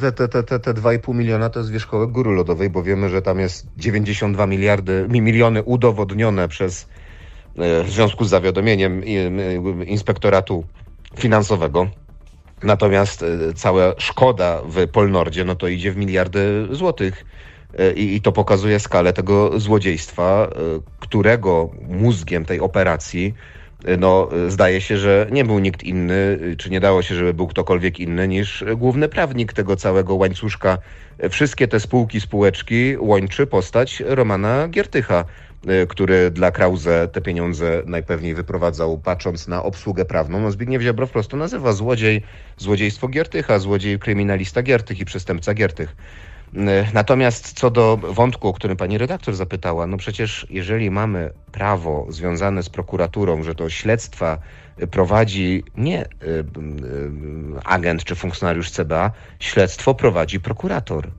Te, te, te, te, te 2,5 miliona to jest wierzchołek góry lodowej, bo wiemy, że tam jest 92 miliardy, mi- miliony udowodnione przez e, w związku z zawiadomieniem inspektoratu finansowego. Natomiast e, cała szkoda w Polnordzie, no to idzie w miliardy złotych. E, I, I to pokazuje skalę tego złodziejstwa, którego mózgiem tej operacji no, zdaje się, że nie był nikt inny, czy nie dało się, żeby był ktokolwiek inny niż główny prawnik tego całego łańcuszka. Wszystkie te spółki, spółeczki łączy postać Romana Giertycha, e, który dla Krause te pieniądze najpewniej wyprowadzał, patrząc na obsługę prawną. No Zbigniew Ziobro wprost nazywa złodziej, złodziejstwo Giertycha, złodziej kryminalista Giertych i przestępca Giertych. E, Natomiast co do wątku, o którym pani redaktor zapytała, no przecież jeżeli mamy prawo związane z prokuraturą, że to śledztwa prowadzi nie y, agent czy funkcjonariusz CBA, śledztwo prowadzi prokurator.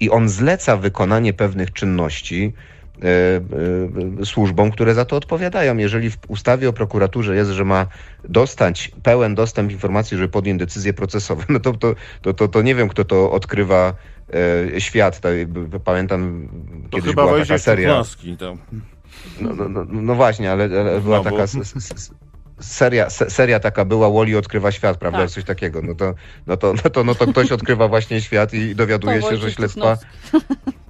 I on zleca wykonanie pewnych czynności służbom, które za to odpowiadają. Jeżeli w ustawie o prokuraturze jest, że ma dostać pełen dostęp informacji, żeby podjąć decyzje procesowe, no to, to, to, to, nie wiem, kto to odkrywa e, świat. To, b- pamiętam, To kiedyś chyba była taka seria. Cuknowski. To... No, no, no, no właśnie, ale, ale była Znowu. taka s- seria, se, seria taka była, Wally odkrywa świat, prawda? Tak. Coś takiego. No to, no, to, no, to, no to ktoś odkrywa właśnie świat i dowiaduje To się, że śledztwa,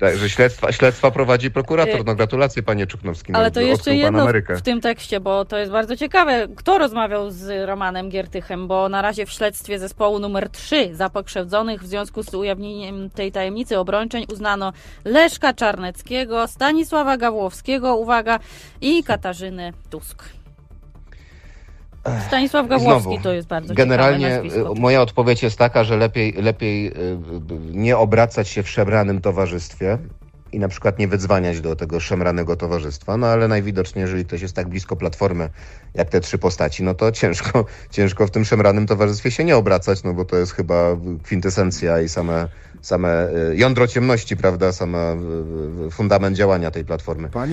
Cuknowski. tak, że śledztwa, śledztwa prowadzi prokurator. Y, No gratulacje panie Czuknowski. Ale to jeszcze jedno w, w tym tekście, bo to jest bardzo ciekawe. Kto rozmawiał z Romanem Giertychem? Bo na razie w śledztwie zespołu numer 3 za pokrzywdzonych w związku z ujawnieniem tej tajemnicy obrończeń uznano Leszka Czarneckiego, Stanisława Gawłowskiego, uwaga, i Katarzynę Tusk. Stanisław Gawłowski Znowu, to jest bardzo Generalnie y, moja odpowiedź jest taka, że lepiej, lepiej y, nie obracać się w szemranym towarzystwie i na przykład nie wydzwaniać do tego szemranego towarzystwa, no ale najwidoczniej, jeżeli ktoś jest tak blisko platformy, jak te trzy postaci, no to ciężko, ciężko w tym szemranym towarzystwie się nie obracać, no bo to jest chyba kwintesencja i same, same y, jądro ciemności, prawda, sama fundament działania tej platformy. Panie